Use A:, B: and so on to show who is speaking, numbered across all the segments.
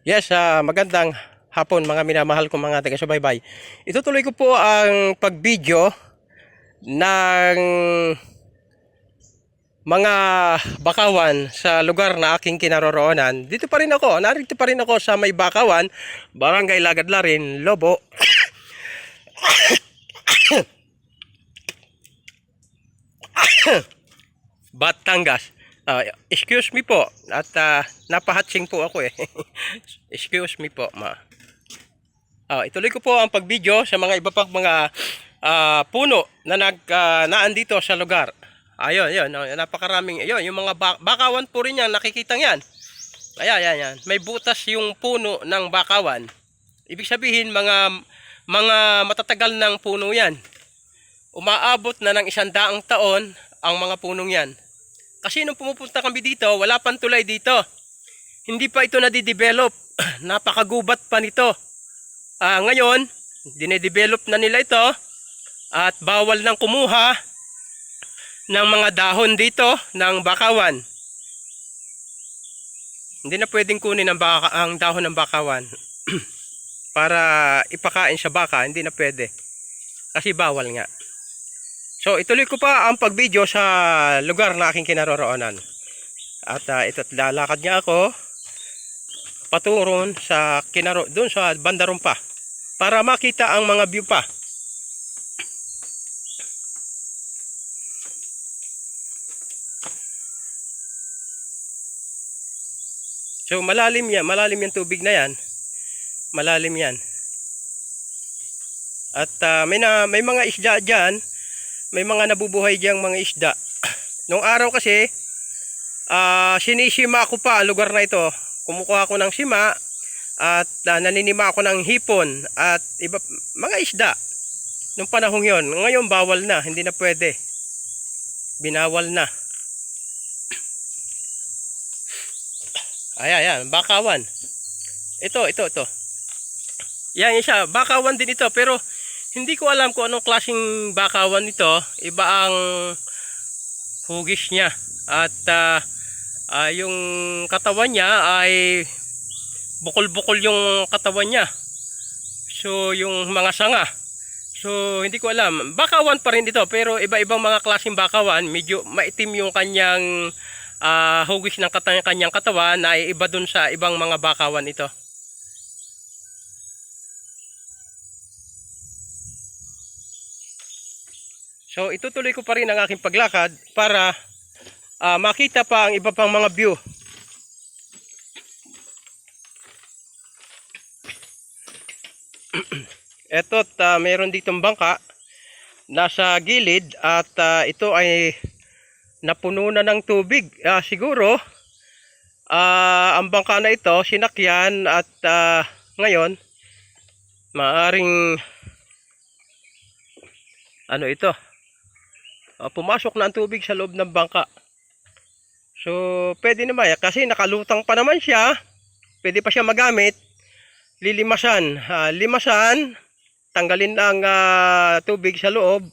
A: Yes, ah, magandang hapon mga minamahal kong mga taga-subaybay. Itutuloy ko po ang pag-video ng mga bakawan sa lugar na aking kinaroroonan. Dito pa rin ako, narito pa rin ako sa may bakawan, Barangay Lagadlarin, Lobo. Batangas. Ah, excuse me po. At ah, napahatsing po ako eh. excuse me po, ma. Ah, ituloy ko po ang pagvideo sa mga iba pang mga ah, puno na nag dito sa lugar. Ayun, ayun, napakaraming, ayun, yung mga ba- bakawan po rin yan, nakikita yan. Ayan, ayan, ayan. May butas yung puno ng bakawan. Ibig sabihin, mga mga matatagal ng puno yan. Umaabot na ng isang daang taon ang mga punong yan. Kasi nung pumupunta kami dito, wala pang tulay dito. Hindi pa ito nadidevelop. Napakagubat pa nito. Ah, ngayon, dinedevelop na nila ito at bawal nang kumuha ng mga dahon dito ng bakawan. Hindi na pwedeng kunin ang, baka, ang dahon ng bakawan para ipakain sa baka. Hindi na pwede. Kasi bawal nga. So ituloy ko pa ang pagvideo sa lugar na aking kinaroroonan. At uh, ito't lalakad niya ako patungon sa kinaro doon sa bandaron pa para makita ang mga view pa. So malalim yan, malalim yung tubig na yan. Malalim yan. At ah, may na may mga isda diyan, may mga nabubuhay diyang mga isda. Nung araw kasi, ah sinisima ko pa ang lugar na ito. Kumukuha ako ng sima at ah, naninima ako ng hipon at iba mga isda. Nung panahong yon, ngayon bawal na, hindi na pwede. Binawal na. Ay, ayan, bakawan. Ito, ito, ito. Yan, isa, bakawan din ito, pero hindi ko alam kung anong klaseng bakawan ito. Iba ang hugis niya. At ah, ah, yung katawan niya ay bukol-bukol yung katawan niya. So, yung mga sanga. So, hindi ko alam. Bakawan pa rin ito, pero iba-ibang mga klaseng bakawan. Medyo maitim yung kanyang ah, hugis ng kanyang katawan na iba dun sa ibang mga bakawan ito. So itutuloy ko pa rin ang aking paglakad para ah, makita pa ang iba pang mga view. Eto't ah, meron ditong bangka nasa gilid at ah, ito ay napuno na ng tubig. Ah, siguro ah, ang bangka na ito sinakyan at ah, ngayon maaring ano ito Ah, pumasok na ang tubig sa loob ng bangka. So, pwede naman. Kasi nakalutang pa naman siya. Pwede pa siya magamit. Lilimasan. Ah, limasan. Tanggalin ang ah, tubig sa loob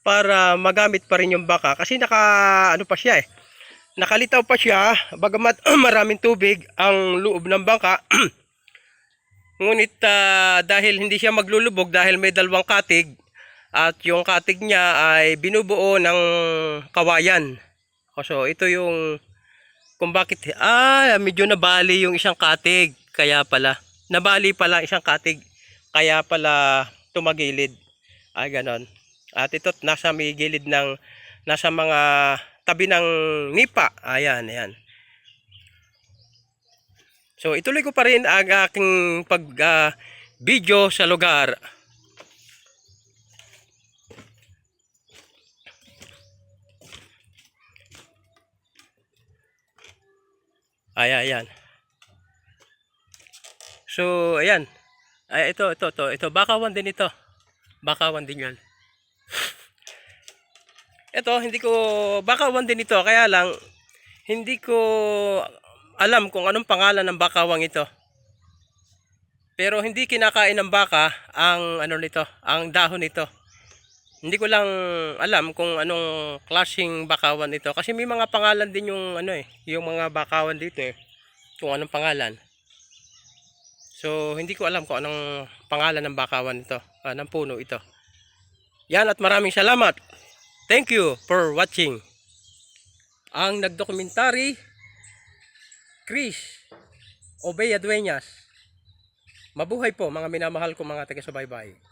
A: para magamit pa rin yung baka. Kasi naka, ano pa siya eh. Nakalitaw pa siya. Bagamat maraming tubig ang loob ng bangka. Ngunit ah, dahil hindi siya maglulubog dahil may dalawang katig, at yung katig niya ay binubuo ng kawayan. So ito yung kung bakit ah medyo nabali yung isang katig kaya pala nabali pala isang katig kaya pala tumagilid. Ay ganon. At ito nasa may gilid ng nasa mga tabi ng nipa. Ayan, ayan. So ituloy ko pa rin ang aking pag ah, video sa lugar. Ay, ayan. So, ayan. Ay, ito, ito, ito. Ito, bakawan din ito. Bakawan din yan. Ito, hindi ko, bakawan din ito. Kaya lang, hindi ko alam kung anong pangalan ng bakawang ito. Pero hindi kinakain ng baka ang ano nito, ang dahon nito. Hindi ko lang alam kung anong klaseng bakawan ito kasi may mga pangalan din yung ano eh, yung mga bakawan dito eh. Kung anong pangalan. So, hindi ko alam kung anong pangalan ng bakawan ito, ah, ng puno ito. Yan at maraming salamat. Thank you for watching. Ang nagdokumentary, Chris Obey Dueñas. Mabuhay po mga minamahal ko mga taga-subaybay.